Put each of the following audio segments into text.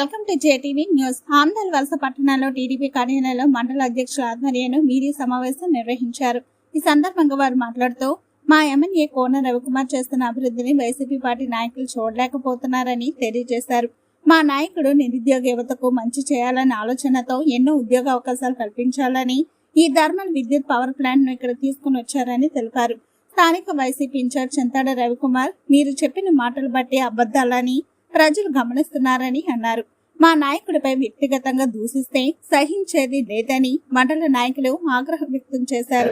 Welcome to JTV news. Andhra వలస పట్టణంలో TDP కార్యాలయంలో మండల అధ్యక్షుల ఆధ్వర్యంలో మీడియా సమావేశం నిర్వహించారు. ఈ సందర్భంగా వారు మాట్లాడుతూ మా ఎమ్మెల్యే కోన రవికుమార్ చేస్తున్న అభివృద్ధిని వైసీపీ పార్టీ నాయకులు చూడలేకపోతున్నారని తెలియజేశారు. మా నాయకుడు నిరుద్యోగ యువతకు మంచి చేయాలనే ఆలోచనతో ఎన్నో ఉద్యోగ అవకాశాలు కల్పించాలని ఈ థర్మల్ విద్యుత్ పవర్ ప్లాంట్ను ఇక్కడ తీసుకుని వచ్చారని తెలిపారు. స్థానిక వైసీపీ ఇన్ఛార్జ్ చింతాడ రవికుమార్ మీరు చెప్పిన మాటలు బట్టి అబద్ధాలని ప్రజలు గమనిస్తున్నారని అన్నారు. మా నాయకుడిపై వ్యక్తిగతంగా దూషిస్తే సహించేది లేదని మండల నాయకులు ఆగ్రహం వ్యక్తం చేశారు.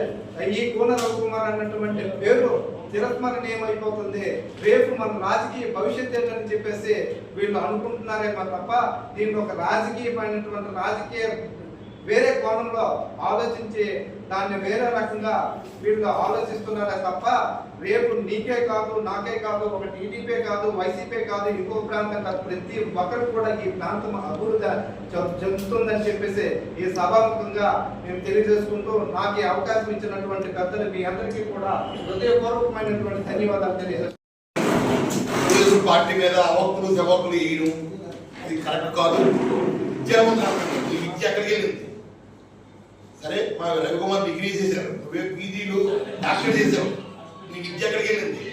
ఈ రవికుమార్ అన్నటువంటి పేరు రేపు మన రాజకీయ భవిష్యత్ ఏంటని చెప్పేసి వీళ్ళు అనుకుంటున్నారేమో తప్ప దీన్ని ఒక రాజకీయమైనటువంటి రాజకీయ వేరే కోణంలో ఆలోచించి దాన్ని వేరే రకంగా వీళ్ళు ఆలోచిస్తున్నారే తప్ప రేపు నీకే కాదు నాకే కాదు ఒక టీడీపీ కాదు వైసీపీ కాదు ఇంకో ప్రాంతం కాదు ప్రతి ఒక్కరు కూడా ఈ ప్రాంతం అభివృద్ధి చెందుతుందని చెప్పేసి ఈ సభాముఖంగా మేము తెలియజేసుకుంటూ నాకు ఈ అవకాశం ఇచ్చినటువంటి పెద్దలు మీ అందరికీ కూడా హృదయపూర్వకమైనటువంటి ధన్యవాదాలు తెలియజేస్తున్నాను. పార్టీ మీద అవకులు జవక్కులు వేయడం కరెక్ట్ కాదు. విద్యా ఎక్కడికి వెళ్ళింది సరే మా రవికుమార్ డిగ్రీ చేశారు. నువ్వే పీజీలు డాక్టర్ చేశావు. నీకు విద్య ఎక్కడికి వెళ్ళింది?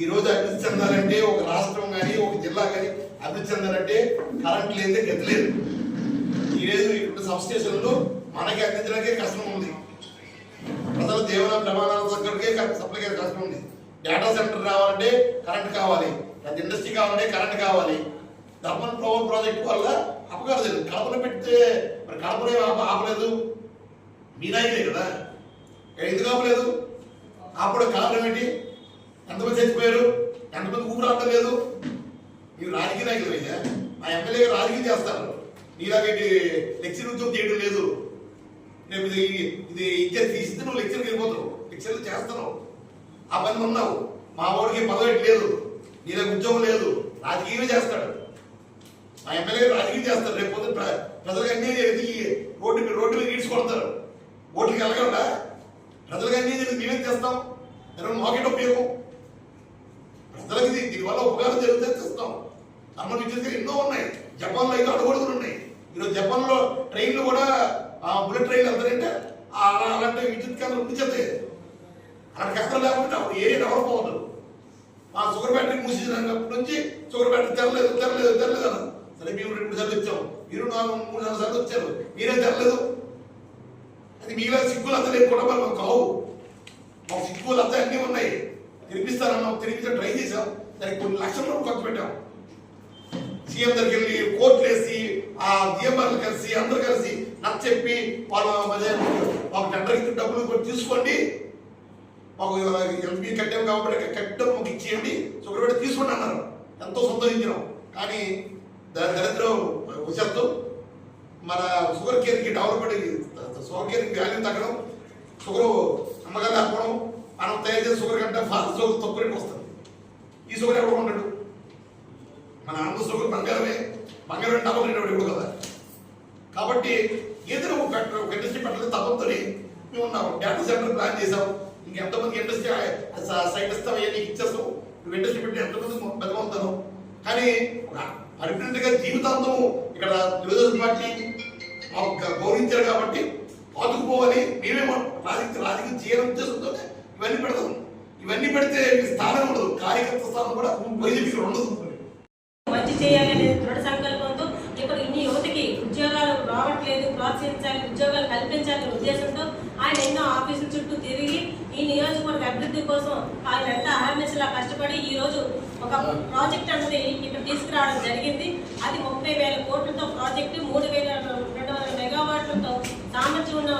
ఈ రోజు అభివృద్ధి చెందాలంటే ఒక రాష్ట్రం కానీ ఒక జిల్లా కానీ అభివృద్ధి చెందాలంటే కరెంట్ లేదే. గతిలేదు ఈరోజు రోజు ఇప్పుడు సబ్ స్టేషన్లు మనకి అందించడానికే కష్టం ఉంది. ప్రజల జీవన ప్రమాణాల దగ్గరకే సప్లై కష్టం ఉంది. డేటా సెంటర్ రావాలంటే కరెంట్ కావాలి. ప్రతి ఇండస్ట్రీ కావాలంటే కరెంట్ కావాలి. ధర్మన్ పవర్ ప్రాజెక్ట్ వల్ల అపకారం లేదు కడపలో పెడితే మరి కడపలో ఆపలేదు? మీ నాయకులే కదా ఎందుకు ఆపలేదు? అప్పుడు కారణం ఏంటి? ఎంతమంది చచ్చిపోయారు? ఎంతమంది ఊపిరి ఆడటం లేదు? మీరు రాజకీయ నాయకులు అయ్యా మా ఎమ్మెల్యే రాజకీయం చేస్తారు. నీలాగేంటి లెక్చర్ ఉద్యోగం చేయడం లేదు. రేపు ఇది ఇది ఇచ్చేది తీస్తే నువ్వు లెక్చర్కి వెళ్ళిపోతావు. లెక్చర్లు చేస్తున్నావు. ఆ పని ఉన్నావు మా వాడికి పదవి లేదు. నీలాగ ఉద్యోగం లేదు. రాజకీయమే చేస్తాడు. మా ఎమ్మెల్యే రాజకీయం చేస్తారు. రేపు ప్ర- ప్రజలకు అన్నీ రోడ్డు రోడ్డు మీద ఈడ్చుకొడతారు. ఓట్లకి వెళ్ళగలరా ప్రజలకు అన్నీ మేమేం చేస్తాం? ఎవరైనా మాకెట్ ఉపయోగం? ప్రజలకి దీనివల్ల ఉపకారం జరిగితే చేస్తాం అమ్మ విద్యుత్ ఎన్నో ఉన్నాయి. జపాన్లో అయితే అడుగుడుగులు ఉన్నాయి. ఈరోజు జపాన్లో ట్రైన్లు కూడా ఆ బుల్లెట్ ట్రైన్లు వెళ్తారంటే ఆ అలాంటి విద్యుత్ కేంద్రం ఉంచేది అలాంటి కేంద్రం లేకపోతే అప్పుడు ఏ డెవలప్ అవ్వదు ఆ షుగర్ ఫ్యాక్టరీ మూసేసినప్పటి నుంచి షుగర్ ఫ్యాక్టరీ తెరలేదు తెరలేదు తెరలేదు అన్నారు. సరే మేము రెండు సార్లు వచ్చాం. మీరు నాలుగు మూడు నాలుగు సార్లు వచ్చారు. మీరే తెరలేదు. మీలో నేను అంతా కుటుంబాలు మాకు కావు. మాకు సిగ్గులు అంతా అన్నీ ఉన్నాయి. తినిపిస్తారన్నాం తినిపించ ట్రై చేసాం దానికి కొన్ని లక్షల రూపాయలు ఖర్చు పెట్టాం. సీఎం దగ్గరికి వెళ్ళి కోర్టులు వేసి ఆ జిఎంఆర్లు కలిసి అందరు కలిసి నాకు చెప్పి వాళ్ళు మాకు టెండర్ ఇచ్చిన డబ్బులు కూడా తీసుకోండి. మాకు ఎల్పీ కట్టాం కాబట్టి కట్టడం మాకు ఇచ్చేయండి. షుగర్ తీసుకోండి అన్నారు. ఎంతో సంతోషించినాం. కానీ దాని దరిద్రం వచ్చేస్తాం. మన షుగర్ కేర్కి డెవలప్మెంట్ షుగర్ కేర్కి వాల్యూ తగ్గడం షుగర్ అమ్మగా లేకపోవడం మనం తయారు చేసే షుగర్ కంటే ఫాస్ట్ షుగర్ తక్కువ రేటు వస్తుంది. ఈ షుగర్ ఎవరు ఉండడు మన ఆంధ్ర షుగర్ బంగారమే. బంగారం డబల్ రేటు ఇప్పుడు కదా. కాబట్టి ఏదైనా ఒక ఒక ఇండస్ట్రీ పెట్టలేదు తప్పని మేము ఉన్నాం డేటా సెంటర్ ప్లాన్ చేసాం ఇంకెంతమంది ఇండస్ట్రీ సైట్ ఇస్తాం అవన్నీ ఇచ్చేస్తాం నువ్వు ఇండస్ట్రీ పెట్టి ఎంతమంది బతమవుతాను కానీ పర్మనెంట్గా జీవితాంతం ఇక్కడ తెలుగుదేశం పార్టీ మాకు గ- గౌరవించారు కాబట్టి పాతుకుపోవాలి. మేమేమో రాజకీయ రాజకీయ చేయడం ఉద్దేశంతో ఇవన్నీ పెడతాం. ఇవన్నీ పెడితే స్థానం ఉండదు. కార్యకర్త స్థానం కూడా వైసీపీకి ఉండదు. మంచి చేయాలి దృఢ సంకల్పంతో ఇక్కడ ఇన్ని యువతకి ఉద్యోగాలు రావట్లేదు ప్రోత్సహించాలి ఉద్యోగాలు కల్పించాలనే ఉద్దేశంతో ఆయన ఎన్నో ఆఫీసుల చుట్టూ తిరిగి ఈ నియోజకవర్గ అభివృద్ధి కోసం ఆయన ఎంత అహర్నిశలా కష్టపడి ఈ రోజు ఒక ప్రాజెక్ట్ అనేది ఇక్కడ తీసుకురావడం జరిగింది. అది ముప్పై వేల కోట్లతో ప్రాజెక్టు మూడు వేల రెండు వందల మెగావాట్లతో సామర్థ్యం ఉన్న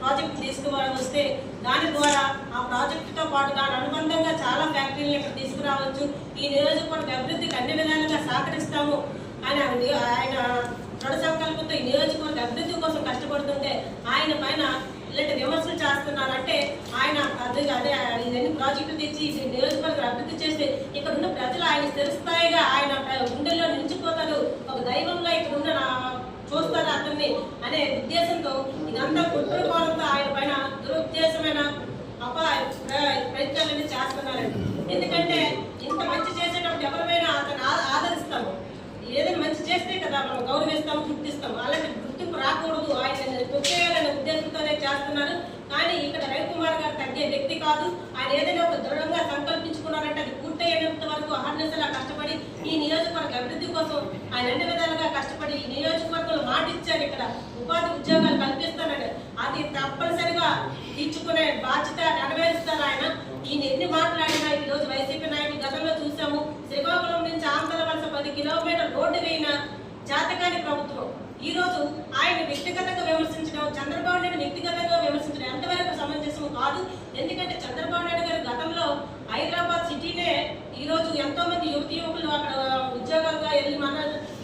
ప్రాజెక్ట్ తీసుకురావడం వస్తే దాని ద్వారా ఆ ప్రాజెక్టుతో పాటు దాని అనుబంధంగా చాలా ఫ్యాక్టరీలను ఇక్కడ తీసుకురావచ్చు. ఈ నియోజకవర్గ అభివృద్ధికి అన్ని విధాలుగా సహకరిస్తాము ఆయన ఆయన అంటే ఆయన అదే అదే ఇదన్నీ ప్రాజెక్టు తెచ్చి నియోజకవర్గం అభివృద్ధి చేస్తే ఇక్కడ ఉన్న ప్రజలు ఆయన స్థిరస్థాయిగా ఆయన గుండెల్లో నిలిచిపోతారు. ఒక దైవంగా ఇక్కడ ఉన్న చూస్తారు అతన్ని అనే ఉద్దేశంతో ఇదంతా కుట్రకోవడంతో ఆయన పైన దురుద్దేశమైన అప ప్రయత్నాలన్నీ చేస్తున్నారండి. ఎందుకంటే ఇంత మంచి చేసేటప్పుడు ఎవరిపైనా అతను ఆదరిస్తాము ఏదైనా మంచి చేస్తే కదా మనం గౌరవిస్తాం గుర్తిస్తాం. అలాంటి గుర్తింపు రాకూడదు. ఆయన తొక్కేయాలనే ఉద్దేశంతోనే చేస్తున్నారు. ఇక్కడ రవికుమార్ గారు తగ్గే వ్యక్తి కాదు. ఆయన ఏదైనా ఒక దృఢంగా సంకల్పించుకున్నారంటే అది పూర్తయ్యేంత వరకు అహర్నిశలా కష్టపడి ఈ నియోజకవర్గ అభివృద్ధి కోసం ఆయన అన్ని విధాలుగా కష్టపడి ఈ నియోజకవర్గంలో మాట ఇచ్చారు. ఇక్కడ ఉపాధి ఉద్యోగాలు కల్పిస్తానని. అది తప్పనిసరిగా తీర్చుకునే బాధ్యత నెరవేరుస్తారు ఆయన. ఈయన ఎన్ని మాట్లాడినా ఈ రోజు వైసీపీ నాయకులు గతంలో చూసాము శ్రీకాకుళం నుంచి ఆంధ్ర వలస పది కిలోమీటర్ రోడ్డు వేయిన జాతకాని ప్రభుత్వం. ఈ రోజు ఆయన వ్యక్తిగతంగా విమర్శించడం చంద్రబాబు నాయుడు వ్యక్తిగతంగా విమర్శించడం ఎంతవరకు సమంజసం కాదు ఎందుకంటే చంద్రబాబు నాయుడు గారు గతంలో హైదరాబాద్ సిటీనే ఈ రోజు ఎంతో మంది యువతి యువకులు అక్కడ ఉద్యోగాలుగా వెళ్ళి మన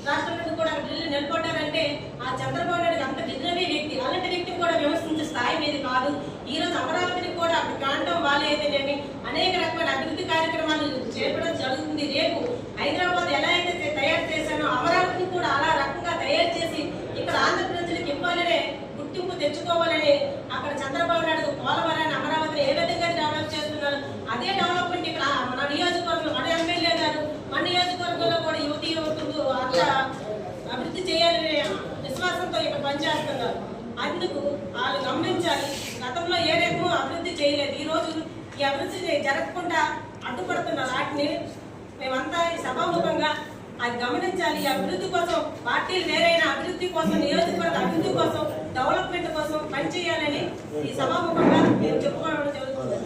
రాష్ట్రం నుండి కూడా అక్కడ వెళ్ళి నిలబడ్డారంటే ఆ చంద్రబాబు నాయుడు అంత విగ్రహమే వ్యక్తి అలాంటి వ్యక్తిని కూడా విమర్శించే స్థాయి మీద కాదు ఈ రోజు అమరావతిని కూడా అక్కడ అయితేనేమి అనేక రకమైన అభివృద్ధి కార్యక్రమాలు చేపడం జరుగుతుంది. రేపు హైదరాబాద్ ఎలా అయితే తయారు చేశానో అమరావతిని కూడా అలా రకంగా తయారు చేసి ఇక్కడ ఆంధ్రప్రదేశ్కి ఇవ్వాలనే గుర్తింపు తెచ్చుకోవాలని అక్కడ చంద్రబాబు నాయుడు పోలవరాన్ని అమరావతిని ఏ విధంగా డెవలప్ చేస్తున్నారు అదే డెవలప్మెంట్ ఇక్కడ మన నియోజకవర్గంలో మన ఎమ్మెల్యే గారు మన నియోజకవర్గంలో కూడా యువతి యువకులు అట్లా అభివృద్ధి చేయాలనే విశ్వాసంతో ఇక్కడ పనిచేస్తున్నారు. అందుకు వాళ్ళు గమనించాలి. గతంలో ఏ రేపు అభివృద్ధి చేయలేదు. ఈ రోజు ఈ అభివృద్ధి జరగకుండా అడ్డుపడుతున్న వాటిని మేమంతా సభాముఖంగా అది గమనించాలి. ఈ అభివృద్ధి కోసం పార్టీలు వేరైన అభివృద్ధి కోసం నియోజకవర్గ అభివృద్ధి కోసం డెవలప్మెంట్ కోసం పనిచేయాలని ఈ సభాముఖంగా మేము చెప్పుకోవడం జరుగుతుంది.